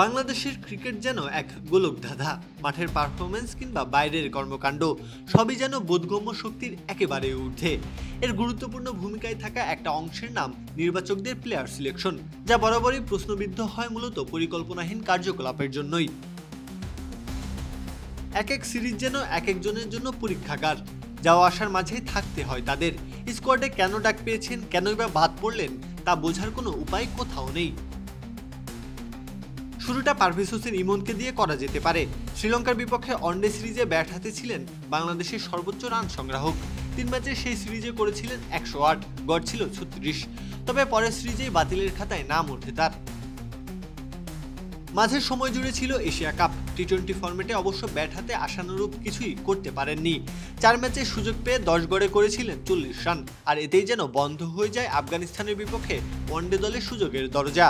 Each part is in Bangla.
বাংলাদেশের ক্রিকেট যেন এক গোলক ধাঁধা মাঠের পারফরমেন্স কিংবা বাইরের কর্মকাণ্ড, সবই যেন বোধগম্য শক্তির একেবারে ঊর্ধ্বে। এর গুরুত্বপূর্ণ ভূমিকায় থাকা একটা অংশের নাম নির্বাচকদের প্লেয়ার সিলেকশন যা বরাবরই প্রশ্নবিদ্ধ হয় মূলত পরিকল্পনাহীন কার্যকলাপের জন্যই। এক এক সিরিজ যেন এক একজনের জন্য পরীক্ষাগার যাওয়া আসার মাঝেই থাকতে হয় তাদের। স্কোয়াডে কেন ডাক পেয়েছেন, কেনই বা বাদ পড়লেন, তা বোঝার কোনো উপায় কোথাও নেই। শুরুটা পারভেজ হোসেন ইমনকে দিয়ে করা যেতে পারে। শ্রীলঙ্কার বিপক্ষে ওয়ানডে সিরিজে ব্যাট হাতে ছিলেন বাংলাদেশের সর্বোচ্চ রান সংগ্রাহক। তিন ম্যাচে সেই সিরিজে করেছিলেন একশো আট, গড় ছিল ছত্রিশ। তবে পরের সিরিজেই বাতিলের খাতায় নাম ওঠে তার। মাঝের সময় জুড়ে ছিল এশিয়া কাপ। টি টোয়েন্টি ফর্মেটে অবশ্য ব্যাট হাতে আশানুরূপ কিছুই করতে পারেননি। চার ম্যাচে সুযোগ পেয়ে দশ গড়ে করেছিলেন চল্লিশ রান। আর এতেই যেন বন্ধ হয়ে যায় আফগানিস্তানের বিপক্ষে ওয়ানডে দলের সুযোগের দরজা।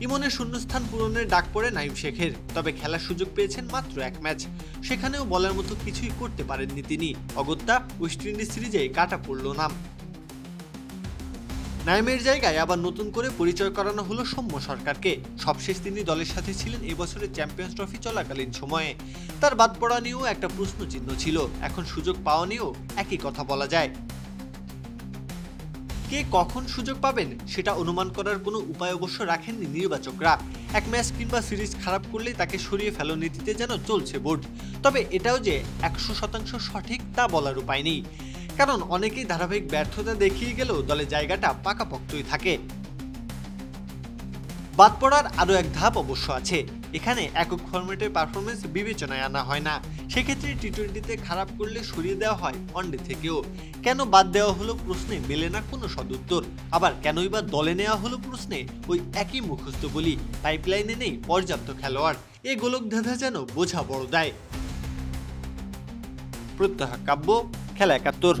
ইমনের শূন্যস্থান পূরণের ডাক পড়ে নাইম শেখের, তবে খেলার সুযোগ পেয়েছেন মাত্র এক ম্যাচ। সেখানেও বলার মতো কিছুই করতে পারেননি তিনি। অগত্যা ওয়েস্ট ইন্ডিজ সিরিজে কাটা পড়ল নাম। নাইমের জায়গায় আবার নতুন করে পরিচয় করানো হলো সৌম্য সরকারকে। সবশেষ তিনি দলের সাথে ছিলেন এবছরের চ্যাম্পিয়ন্স ট্রফি চলাকালীন সময়ে। তার বাদ পড়া নিয়েও একটা প্রশ্ন চিহ্ন ছিল। এখন সুযোগ পাওয়া নিয়েও একই কথা বলা যায়। কে কখন সুযোগ পাবেন সেটা অনুমান করার কোনো উপায় অবশ্য রাখেননি নির্বাচকরা। এক ম্যাচ কিংবা সিরিজ খারাপ করলেই তাকে সরিয়ে ফেলো নীতিতে যেন চলছে বোর্ড। তবে এটাও যে একশো শতাংশ সঠিক তা বলার উপায় নেই। কারণ অনেকেই ধারাবাহিক ব্যর্থতা দেখিয়ে গেলেও দলের জায়গাটা পাকাপোক্তই থাকে। বাদ পড়ার আরও এক ধাপ অবশ্য আছে। এখানে একক ফরম্যাটের পারফরমেন্স বিবেচনায় আনা হয় না। সেক্ষেত্রে টি টোয়েন্টিতে খারাপ করলে সরিয়ে দেওয়া হয় ওয়ানডে থেকেও। কেন বাদ দেওয়া হলো প্রশ্নে মেলে না কোনো সদুত্তর? আবার কেনই বা দলে নেওয়া হলো প্রশ্নে ওই একই মুখস্থ বলি। পাইপলাইনে নেই পর্যাপ্ত খেলোয়াড়। এ গোলক ধাঁধা যেন বোঝা বড় দেয়। প্রত্যাহ কাব্য, খেলা একাত্তর।